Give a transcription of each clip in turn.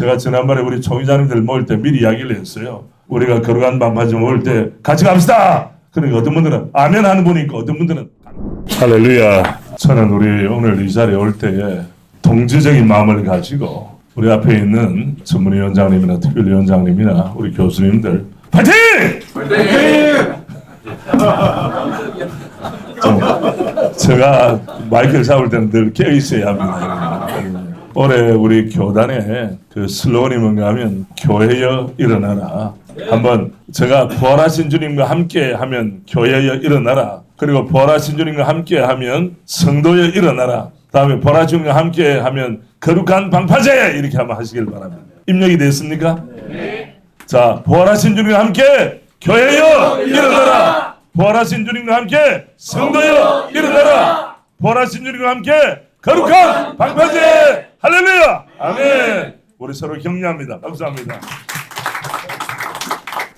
제가 지난번에 우리 총회장님들 모일 때 미리 이야기를 했어요. 우리가 거룩한 반바지 모일 때 같이 갑시다. 그러니까 어떤 분들은 아멘 하는 분이 있고 어떤 분들은 할렐루야. 저는 우리 오늘 이 자리에 올 때에 동지적인 마음을 가지고 우리 앞에 있는 전문위원장님이나 특별위원장님이나 우리 교수님들 파이팅! 좀 제가 마이크를 잡을 때는 늘 깨어 있어야 합니다. 올해 우리 교단의 그 슬로건이 뭔가 하면 교회여 일어나라. 한번 제가 부활하신 주님과 함께 하면 교회여 일어나라. 그리고 부활하신 주님과 함께 하면 성도여 일어나라. 다음에 부활하신 주님과 함께 하면 거룩한 방파제 이렇게 한번 하시길 바랍니다. 입력이 됐습니까? 자, 부활하신 주님과 함께 교회여 일어나라. 부활하신 주님과 함께 성도여 일어나라. 부활하신 주님과 함께 거룩한 방파제. 우리 서로 격려합니다. 감사합니다.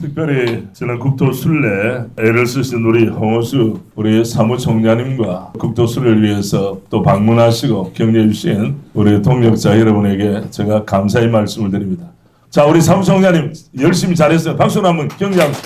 특별히 저는 국토 순례 애를 쓰신 우리 홍호수 우리 사무총장님과 국토 순례를 위해서 또 방문하시고 격려해 주신 우리 동력자 여러분에게 제가 감사의 말씀을 드립니다. 자 우리 사무총장님 열심히 잘했어요. 박수로 한번 격려합니다.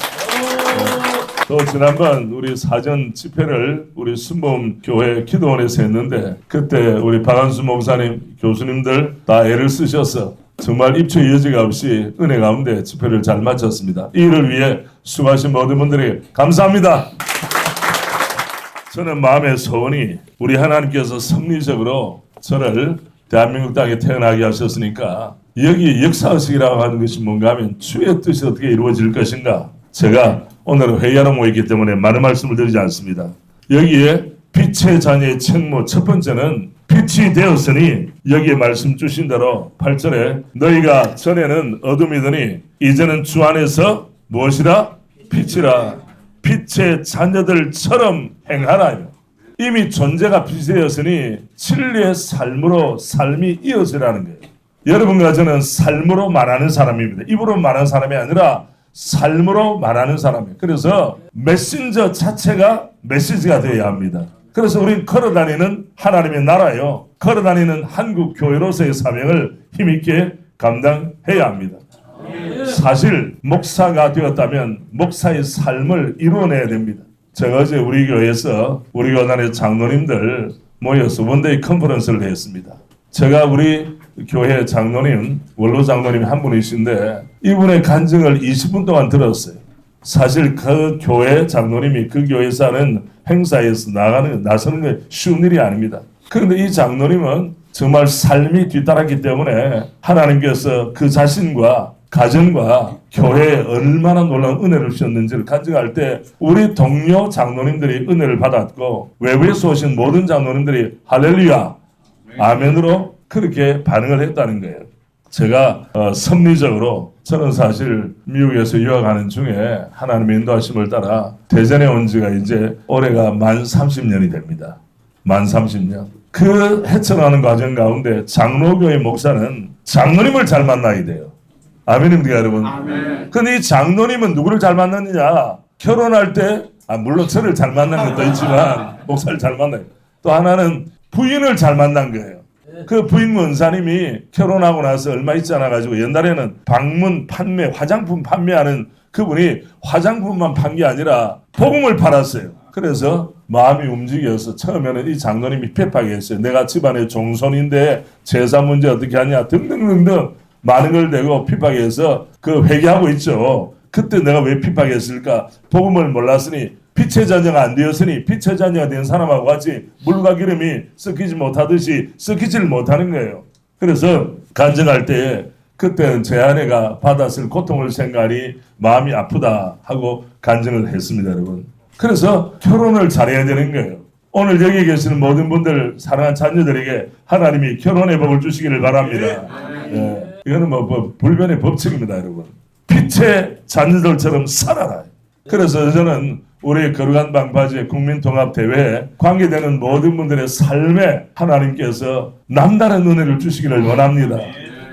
또 지난번 우리 사전 집회를 우리 순범 교회 기도원에서 했는데 그때 우리 박한수 목사님 교수님들 다 애를 쓰셔서 정말 입추의 여지가 없이 은혜 가운데 집회를 잘 마쳤습니다. 이 일을 위해 수고하신 모든 분들에게 감사합니다. 저는 마음의 소원이 우리 하나님께서 섭리적으로 저를 대한민국 땅에 태어나게 하셨으니까 여기 역사의식이라고 하는 것이 뭔가 하면 주의 뜻이 어떻게 이루어질 것인가 제가 오늘 회의하러 모였기 때문에 많은 말씀을 드리지 않습니다. 여기에 빛의 자녀의 책무 첫 번째는 빛이 되었으니 여기에 말씀 주신 대로 8절에 너희가 전에는 어둠이더니 이제는 주 안에서 무엇이라 빛이라 빛의 자녀들처럼 행하라. 이미 존재가 빛이 되었으니 진리의 삶으로 삶이 이어지라는 거예요. 여러분과 저는 삶으로 말하는 사람입니다. 입으로 말하는 사람이 아니라 삶으로 말하는 사람이에요. 그래서 메신저 자체가 메시지가 되어야 합니다. 그래서 우리는 걸어다니는 하나님의 나라요. 걸어다니는 한국 교회로서의 사명을 힘있게 감당해야 합니다. 사실 목사가 되었다면 목사의 삶을 이루어내야 됩니다. 제가 어제 우리 교회에서 우리 교단의 장로님들 모여서 원데이 컨퍼런스를 했습니다. 제가 우리 교회 장로님 원로 장로님 한 분이신데 이분의 간증을 20분 동안 들었어요. 사실 그 교회 장로님이 그 교회에서 하는 행사에서 나가는 나서는 게 쉬운 일이 아닙니다. 그런데 이 장로님은 정말 삶이 뒤따랐기 때문에 하나님께서 그 자신과 가정과 교회에 얼마나 놀라운 은혜를 주셨는지를 간증할 때 우리 동료 장로님들이 은혜를 받았고 외부에서 오신 모든 장로님들이 할렐루야 아멘으로 그렇게 반응을 했다는 거예요. 제가 어, 섭리적으로 저는 사실 미국에서 유학하는 중에 하나님의 인도하심을 따라 대전에 온 지가 이제 올해가 만 30년이 됩니다. 만 30년. 그 헤쳐나가는 과정 가운데 장로교의 목사는 장로님을 잘 만나야 돼요. 아멘입니까 여러분? 근데 이 장로님은 누구를 잘 만났느냐? 결혼할 때, 아, 물론 저를 잘 만난 것도 있지만, 목사를 잘 만나요. 또 하나는 부인을 잘 만난 거예요. 그 부인 원사님이 결혼하고 나서 얼마 있지 않아 가지고 옛날에는 방문 판매, 화장품 판매하는 그분이 화장품만 판 게 아니라 복음을 팔았어요. 그래서 마음이 움직여서 처음에는 이 장로님이 핍하게 했어요. 내가 집안의 종손인데 제사 문제 어떻게 하냐 등등등등 많은 걸 대고 핍하게 해서 그 회개하고 있죠. 그때 내가 왜 핍하게 했을까? 복음을 몰랐으니 빛의 자녀가 안 되었으니 빛의 자녀가 된 사람하고 같이 물과 기름이 섞이지 못하듯이 섞이지를 못하는 거예요. 그래서 간증할 때 그때는 제 아내가 받았을 고통을 생각하니 마음이 아프다 하고 간증을 했습니다, 여러분. 그래서 결혼을 잘해야 되는 거예요. 오늘 여기 계시는 모든 분들 사랑한 자녀들에게 하나님이 결혼의 복을 주시기를 바랍니다. 예. 이거는 뭐, 뭐 불변의 법칙입니다, 여러분. 빛의 자녀들처럼 살아라. 그래서 저는 우리 거룩한 방파제 국민통합대회에 관계되는 모든 분들의 삶에 하나님께서 남다른 은혜를 주시기를 원합니다.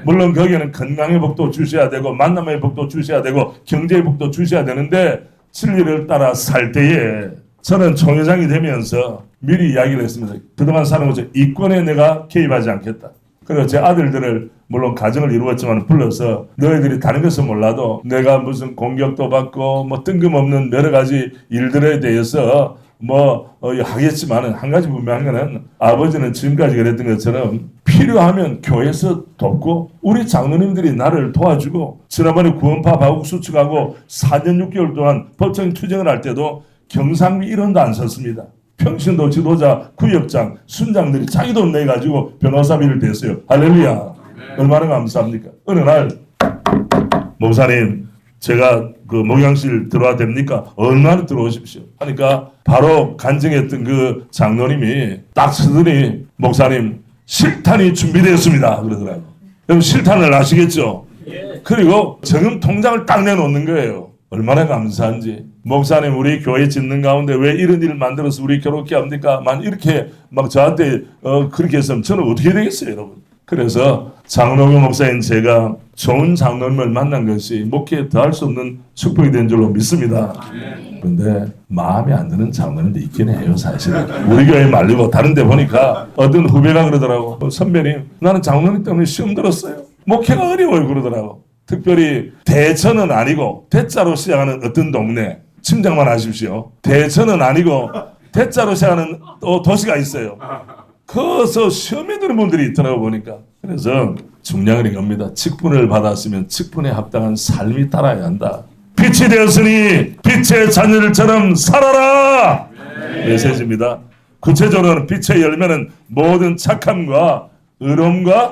물론 거기에는 건강의 복도 주셔야 되고 만남의 복도 주셔야 되고 경제의 복도 주셔야 되는데 진리를 따라 살 때에 저는 총회장이 되면서 미리 이야기를 했습니다. 그동안 사는 것에 이권에 내가 개입하지 않겠다. 그래서 제 아들들을 물론 가정을 이루었지만 불러서 너희들이 다른 것은 몰라도 내가 무슨 공격도 받고 뭐 뜬금없는 여러 가지 일들에 대해서 뭐 어, 하겠지만은 한 가지 분명한 거는 아버지는 지금까지 그랬던 것처럼 필요하면 교회에서 돕고 우리 장로님들이 나를 도와주고 지난번에 구원파 바국 수축하고 4년 6개월 동안 법정 투쟁을 할 때도 경상비 1원도 안 썼습니다. 평신도 지도자, 구역장, 순장들이 자기 돈 내 가지고 변호사비를 댔어요. 할렐루야. 얼마나 감사합니까? 어느 날 목사님 제가 그 목양실 들어와 됩니까? 얼마나 들어오십시오. 하니까 바로 간증했던 그 장로님이 딱 서더니 목사님 실탄이 준비되었습니다. 그러더라고요. 여러분 실탄을 아시겠죠? 그리고 정금 통장을 딱 내놓는 거예요. 얼마나 감사한지. 목사님 우리 교회 짓는 가운데 왜 이런 일을 만들어서 우리 괴롭게 합니까? 만 이렇게 막 저한테 어, 그렇게 했으면 저는 어떻게 되겠어요, 여러분? 그래서 장로교 목사인 제가 좋은 장로님을 만난 것이 목회에 더할 수 없는 축복이 된 줄로 믿습니다. 그런데 마음에 안 드는 장로님도 있긴 해요, 사실은. 우리 교회 말리고 다른 데 보니까 어떤 후배가 그러더라고. 어, 선배님, 나는 장로님 때문에 시험 들었어요. 목회가 어려워요, 그러더라고. 특별히 대천은 아니고 대자로 시작하는 어떤 동네 침장만 하십시오. 대천은 아니고 대자로 시작하는 또 도시가 있어요. 거기서 시험에 드는 분들이 있더라고 보니까. 그래서 중요한 이겁니다. 직분을 받았으면 직분에 합당한 삶이 따라야 한다. 빛이 되었으니 빛의 자녀들처럼 살아라. 메시지입니다. 구체적으로는 빛의 열매는 모든 착함과 의로움과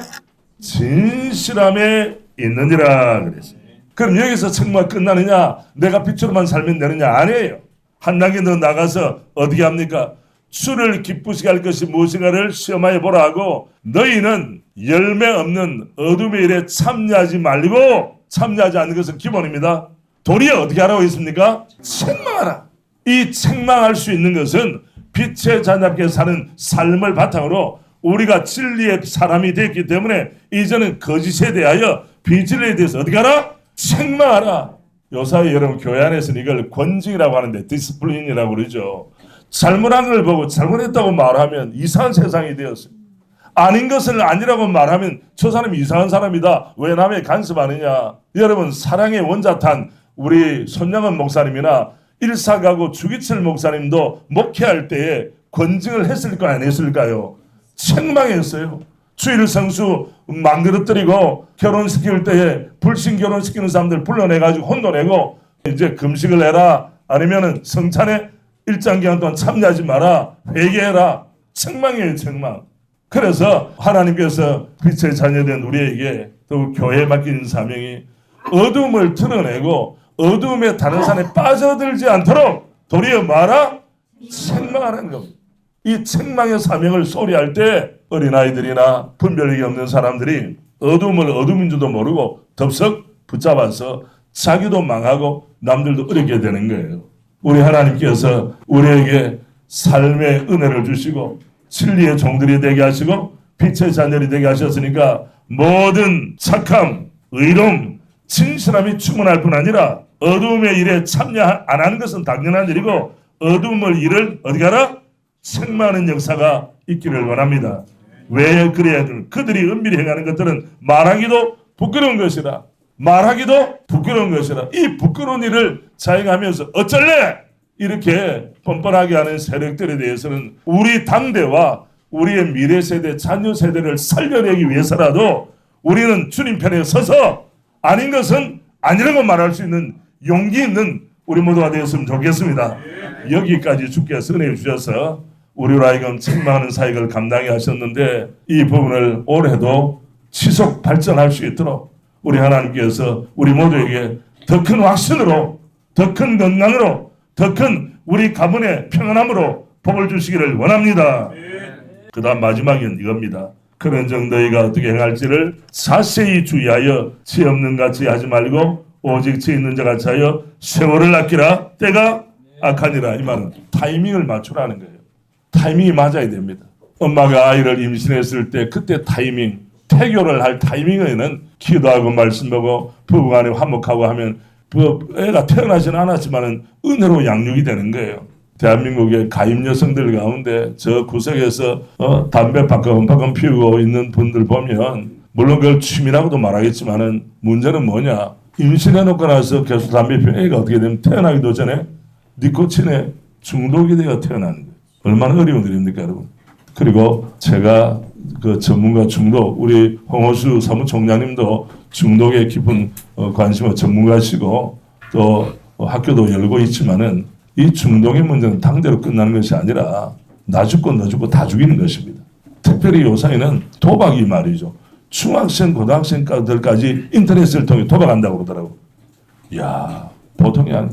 진실함에 있느니라 그랬어요. 그럼 여기서 책만 끝나느냐? 내가 빛으로만 살면 되느냐? 아니에요. 한 단계 더 나가서 어떻게 합니까? 주를 기쁘시게 할 것이 무엇인가를 시험하여 보라 하고 너희는 열매 없는 어둠의 일에 참여하지 말고 참여하지 않는 것은 기본입니다. 도리어 어떻게 하라고 했습니까? 책망하라. 이 책망할 수 있는 것은 빛의 자녀께 사는 삶을 바탕으로 우리가 진리의 사람이 됐기 때문에 이제는 거짓에 대하여 비진리에 대해서 어떻게 하라? 책망하라. 요사이 여러분 교회 안에서는 이걸 권징이라고 하는데 디스플린이라고 그러죠. 잘못한 걸 보고 잘못했다고 말하면 이상한 세상이 되었어요. 아닌 것을 아니라고 말하면 저 사람이 이상한 사람이다. 왜 남의 간섭하느냐. 여러분 사랑의 원자탄 우리 손양은 목사님이나 일사가고 주기철 목사님도 목회할 때에 권징을 했을까 안 했을까요? 책망했어요. 주일 성수 만들어뜨리고 결혼시킬 때에 불신 결혼시키는 사람들 불러내가지고 혼돈내고 이제 금식을 해라 아니면은 성찬에 일장 기간 동안 참여하지 마라 회개해라 책망이에요 책망. 그래서 하나님께서 빛의 자녀된 우리에게 또 교회에 맡긴 사명이 어둠을 드러내고 어둠의 다른 산에 빠져들지 않도록 도리어 마라 책망하는 겁니다. 이 책망의 사명을 소리할 때 어린아이들이나 분별력이 없는 사람들이 어둠을 어둠인 줄도 모르고 덥석 붙잡아서 자기도 망하고 남들도 어렵게 되는 거예요. 우리 하나님께서 우리에게 삶의 은혜를 주시고 진리의 종들이 되게 하시고 빛의 자녀이 되게 하셨으니까 모든 착함, 의로움, 진실함이 충분할 뿐 아니라 어둠의 일에 참여 안 하는 것은 당연한 일이고 어둠을 일을 어디 가라? 책망하는 역사가 있기를 원합니다. 왜 그래야 될 그들이 은밀히 행하는 것들은 말하기도 부끄러운 것이라 말하기도 부끄러운 것이라 이 부끄러운 일을 자행하면서 어쩔래 이렇게 뻔뻔하게 하는 세력들에 대해서는 우리 당대와 우리의 미래 세대 자녀 세대를 살려내기 위해서라도 우리는 주님 편에 서서 아닌 것은 아니라고 말할 수 있는 용기 있는 우리 모두가 되었으면 좋겠습니다. 여기까지 주께서 은혜 주셔서 우리로 하여금 책망하는 사역을 감당해 하셨는데 이 부분을 올해도 지속 발전할 수 있도록 우리 하나님께서 우리 모두에게 더 큰 확신으로 더 큰 건강으로 더 큰 우리 가문의 평안함으로 복을 주시기를 원합니다. 그 다음 마지막은 이겁니다. 그런 정도이가 어떻게 행할지를 자세히 주의하여 치 없는 같이 하지 말고 오직 치 있는 자 같이 하여 세월을 아끼라 때가 악하니라 이 말은 타이밍을 맞추라는 거예요. 타이밍이 맞아야 됩니다. 엄마가 아이를 임신했을 때 그때 타이밍 태교를 할 타이밍에는 기도하고 말씀하고 부부간에 화목하고 하면 그 애가 태어나지는 않았지만은 은혜로 양육이 되는 거예요. 대한민국의 가임 여성들 가운데 저 구석에서 어, 담배 바꿔바꿔 피우고 있는 분들 보면 물론 그걸 취미라고도 말하겠지만은 문제는 뭐냐? 임신해놓고 나서 계속 담배 피우면 애가 어떻게 되면 태어나기도 전에 니코틴에 중독이 되어 태어나는 거예요. 얼마나 어려운 일입니까, 여러분? 그리고 제가 그 전문가 중독, 우리 홍호수 사무총장님도 중독에 깊은 어, 관심의 전문가시고 또 학교도 열고 있지만은 이 중독의 문제는 당대로 끝나는 것이 아니라 나 죽고 너 죽고 다 죽이는 것입니다. 특별히 요사이는 도박이 말이죠. 중학생, 고등학생들까지 인터넷을 통해 도박한다고 그러더라고. 야 보통이 아니.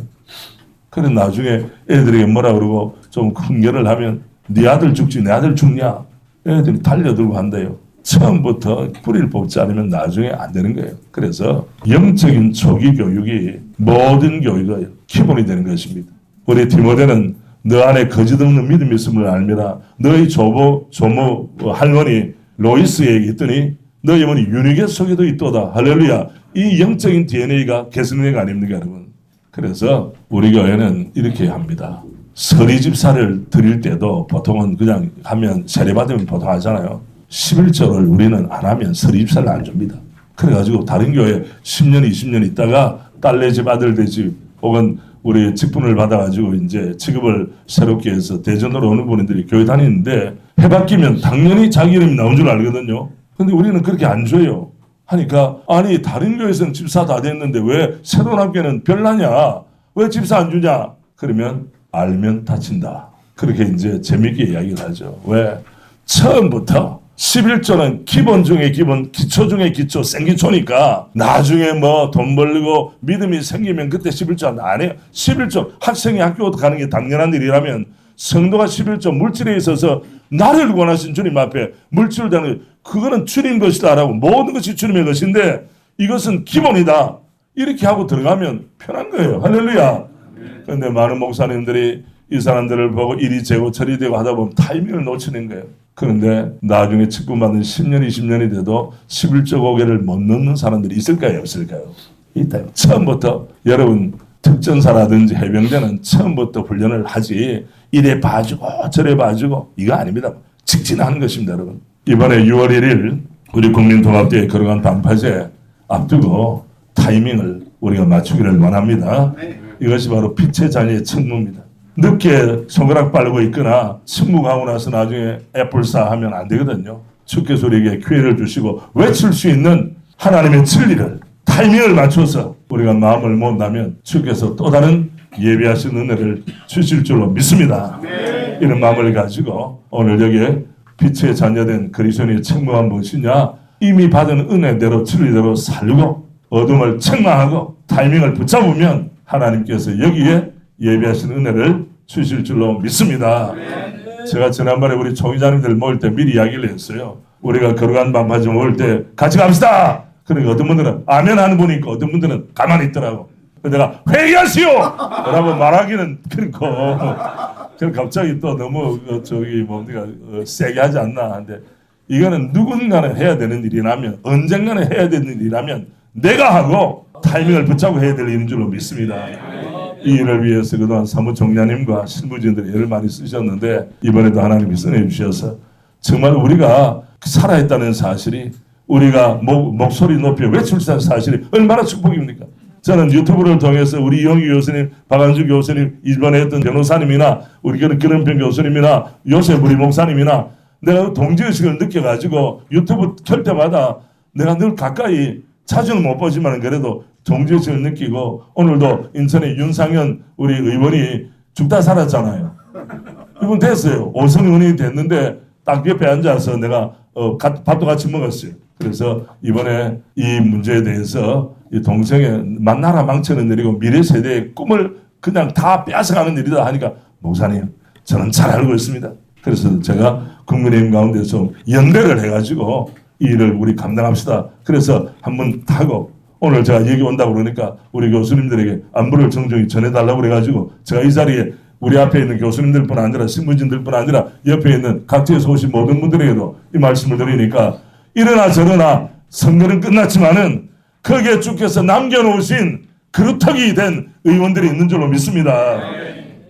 그래 나중에 애들에게 뭐라 그러고 좀 훈계를 하면 네 아들 죽지 내 아들 죽냐? 애들이 달려들고 한대요. 처음부터 뿌리를 뽑지 않으면 나중에 안 되는 거예요. 그래서 영적인 초기 교육이 모든 교육의 기본이 되는 것입니다. 우리 디모데는 너 안에 거짓 없는 믿음이 있음을 알미라. 너희 조모, 조모 어, 할머니 로이스에게 있더니 너희 어머니 유니게 속에도 있도다. 할렐루야. 이 영적인 DNA가 개성력 아닙니까, 여러분? 그래서 우리 교회는 이렇게 합니다. 서리 집사를 드릴 때도 보통은 그냥 하면 세례받으면 보통 하잖아요. 11절을 우리는 안 하면 집사를 안 줍니다. 그래가지고 다른 교회 10년, 20년 있다가 딸내 집, 아들 내 집, 혹은 우리 직분을 받아가지고 이제 취급을 새롭게 해서 대전으로 오는 분들이 교회 다니는데 해 바뀌면 당연히 자기 이름이 나온 줄 알거든요. 근데 우리는 그렇게 안 줘요. 하니까 아니 다른 교회에서는 집사 다 됐는데 왜 새로운 학교는 별나냐? 왜 집사 안 주냐? 그러면 알면 다친다. 그렇게 이제 재밌게 이야기를 하죠. 왜? 처음부터 11조는 기본 중에 기본, 기초 중에 기초, 생기초니까 나중에 뭐 돈 벌고 믿음이 생기면 그때 11조 안 해요. 11조 학생이 학교 가는 게 당연한 일이라면 성도가 11조 물질에 있어서 나를 원하신 주님 앞에 물질을 대는 그거는 주님 것이다라고 모든 것이 주님의 것인데 이것은 기본이다. 이렇게 하고 들어가면 편한 거예요. 할렐루야. 그런데 많은 목사님들이 이 사람들을 보고 일이 재고 처리 되고 하다 보면 타이밍을 놓치는 거예요. 그런데 나중에 직분받은 10년, 20년이 돼도 11조 고개를 못 넘는 사람들이 있을까요? 없을까요? 있다. 처음부터 여러분 특전사라든지 해병대는 처음부터 훈련을 하지 이래 봐주고 저래 봐주고 이거 아닙니다. 직진하는 것입니다, 여러분. 이번에 6월 1일 우리 국민통합대회 거룩한 반파제 앞두고 타이밍을 우리가 맞추기를 원합니다. 이것이 바로 빛의 자녀의 책무입니다. 늦게 손가락 빨고 있거나 침묵하고 나서 나중에 애플사 하면 안 되거든요. 주께서 우리에게 기회를 주시고 외칠 수 있는 하나님의 진리를 타이밍을 맞춰서 우리가 마음을 모은다면 주께서 또 다른 예비하신 은혜를 주실 줄로 믿습니다. 이런 마음을 가지고 오늘 여기에 빛의 자녀된 그리스도인의 책무가 무엇이냐? 이미 받은 은혜대로 진리대로 살고 어둠을 책망하고 타이밍을 붙잡으면 하나님께서 여기에 예비하신 은혜를 주실 줄로 믿습니다. 제가 지난번에 우리 총회장님들 모일 때 미리 이야기를 했어요. 우리가 거룩한 반파지 모일 때 같이 갑시다. 그러니까 어떤 분들은 아멘 하는 분이 있고 어떤 분들은 가만히 있더라고. 내가 회의하시오! 라고 말하기는 그렇고 그럼 갑자기 또 너무 어, 저기 뭡니까 어, 세게 하지 않나 하는데 이거는 누군가는 해야 되는 일이라면 언젠가는 해야 되는 일이라면 내가 하고 타이밍을 붙잡고 해야 될 일인 줄로 믿습니다. 이 일을 위해서 그동안 사무총장님과 실무진들이 애를 많이 쓰셨는데 이번에도 하나님이 써내 주셔서 정말 우리가 살아있다는 사실이 우리가 목, 목소리 높여 있는 사실이 얼마나 축복입니까? 저는 유튜브를 통해서 우리 이영희 교수님, 박한주 교수님, 이번에 했던 변호사님이나 우리 기름병 교수님이나 요셉 우리 목사님이나 내가 동지의식을 느껴가지고 유튜브 켤 때마다 내가 늘 가까이 자주는 못 보지만 그래도 동지의식을 느끼고 오늘도 인천의 윤상현 우리 의원이 죽다 살았잖아요. 이분 됐어요. 오선 의원이 됐는데 딱 옆에 앉아서 내가 어, 가- 밥도 같이 먹었어요. 그래서 이번에 이 문제에 대해서 이 동생의 만나라 망치는 일이고 미래 세대의 꿈을 그냥 다 빼앗아가는 일이다 하니까 목사님 저는 잘 알고 있습니다. 그래서 제가 국민의힘 가운데서 연대를 해가지고 이 일을 우리 감당합시다. 그래서 한번 타고 오늘 제가 여기 온다고 그러니까 우리 교수님들에게 안부를 정중히 전해달라고 그래가지고 제가 이 자리에 우리 앞에 있는 교수님들 뿐 아니라 신문진들 뿐 아니라 옆에 있는 각지에서 오신 모든 분들에게도 이 말씀을 드리니까 이러나 저러나 선거는 끝났지만은 거기에 주께서 남겨놓으신 그루터기 된 의원들이 있는 줄로 믿습니다.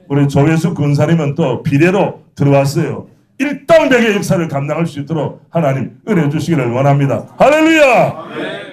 우리 조회수 군사님은 또 비례로 들어왔어요. 일당백의 역사를 감당할 수 있도록 하나님 은혜 주시기를 원합니다. 할렐루야!